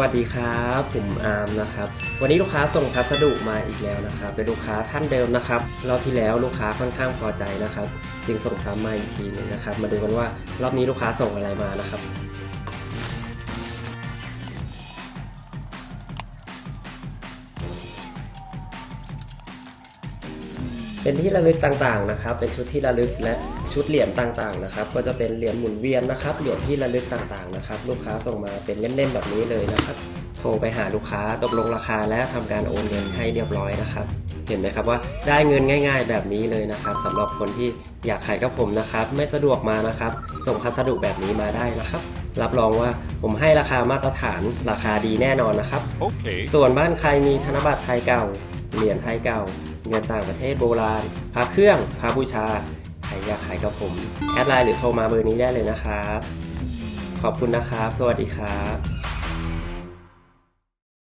วัสดีครับ ผมอาร์มนะครับ วันนี้ลูกค้าส่งพัสดุมาอีกแล้วนะครับ เป็นลูกค้าท่านเดิมนะครับรอบที่แล้วลูกค้าค่อนข้างพอใจนะครับ จึงส่งซ้ำมาอีกทีหนึงนะครับ มาดูกันว่ารอบนี้ลูกค้าส่งอะไรมานะครับ เป็นที่ระลึกต่างๆนะครับ เป็นชุดที่ระลึกและชุดเหรียญต่างๆนะครับ ก็จะเป็นเหรียญหมุนเวียนนะครับ เหรียญที่ระลึกต่างๆนะครับ ลูกค้าส่งมาเป็นเล่มๆแบบนี้เลยนะครับ โทรไปหาลูกค้าตกลงราคาและทำการโอนเงินให้เรียบร้อยนะครับ เห็นไหมครับว่าได้เงินง่าย ๆ แบบนี้เลยนะครับสำหรับคนที่อยากขายกับผมนะครับ ไม่สะดวกมานะครับ ส่งพัสดุแบบนี้มาได้นะครับรับรองว่าผมให้ราคามาตรฐานราคาดีแน่นอนนะครับ Okay. ส่วนบ้านใครมีธนบัตรไทยเก่า เหรียญไทยเก่า เงินต่างประเทศโบราณพระเครื่องพระบูชาใครอยากขายกับผม แอดไลน์หรือโทรมาเบอร์นี้ได้เลยนะครับ ขอบคุณนะครับ สวัสดีครับ